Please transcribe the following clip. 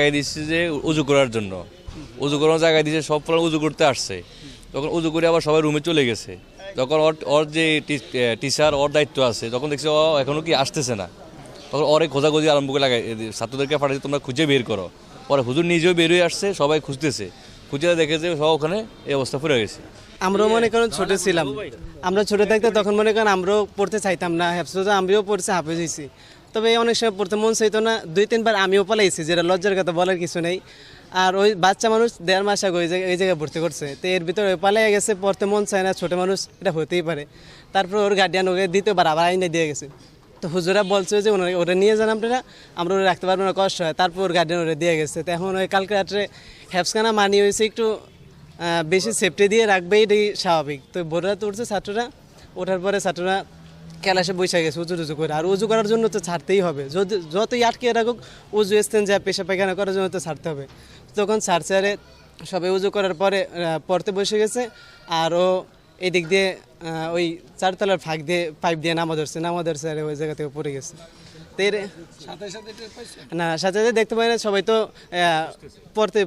জায়গায় দিচ্ছে যে উজু করার জন্য। উজু করার জায়গায় দিচ্ছে সব ফল উজু করতে আসছে। তখন উজু করে আবার সবাই রুমে চলে গেছে। তখন ওর ওর যে টিচার ওর দায়িত্ব আছে। তখন দেখছি, ও এখনও কি আসতেছে না। তখন ওরে খোঁজাখুঁজি আরম্ভ করে লাগাই ছাত্রদেরকে পাঠাচ্ছি তোমরা খুঁজে বের করো। পরে হুজুর নিজেও বের হয়ে আসছে, সবাই খুঁজতেছে। খুঁজে দেখে যে সব ওখানে এই অবস্থা পড়ে গেছে। আমরাও মনে করেন ছোট ছিলাম। আমরা ছোট থাকতে তখন মনে করেন আমরাও পড়তে চাইতাম না হ্যাপসোজ আমরাও পড়ছে, হাফেজ হয়েছি তবে অনেক সময় পড়তে মন চাইতো না। দুই, তিনবার আমিও পালাইছি, যেটা লজ্জার কথা বলার কিছু নেই। আর ওই বাচ্চা মানুষ দেড় মাস আগে ওই জায়গায় এই জায়গায় ভর্তি করছে। তো এর ভিতরে পালাই গেছে, পড়তে মন চায় না, ছোটো মানুষ, এটা হতেই পারে। তারপর ওর গার্ডিয়ান ওকে দ্বিতীয়বার আবার আইনে দিয়ে গেছে। তো হুজুরা বলছে যে ওনারা ওরা নিয়ে যান আপনারা, আমরা ওরা রাখতে পারব না, কষ্ট হয়। তারপর ওর গার্ডিয়ান ওরা দিয়ে গেছে। তো এখন ওই কালকে রাত্রে হ্যাপসখানা মানি হয়েছে একটু বেশি সেফটি দিয়ে রাখবে, এটাই স্বাভাবিক। তো বোর্ডরা তো উঠছে ছাত্ররা, ওঠার পরে ছাত্ররা ক্যালাসে বসে গেছে উজু উজু করে। আর উজু করার জন্য তো ছাড়তেই হবে। যদি যতই আটকে রাখুক উজু স্থান যা পেশা পায়খানা করার জন্য তো ছাড়তে হবে। তখন ছাড় ছাড়ে সবাই উজু করার পরে পড়তে বসে গেছে। আর ও এদিক দিয়ে ওই চারতলার ফাঁক দিয়ে পাইপ দিয়ে নামা ধরছে। নামা ধরছে আর ওই জায়গা থেকে পড়ে গেছে। না সাথে সাথে দেখতে পাই না সবাই তো আহ, পড়তে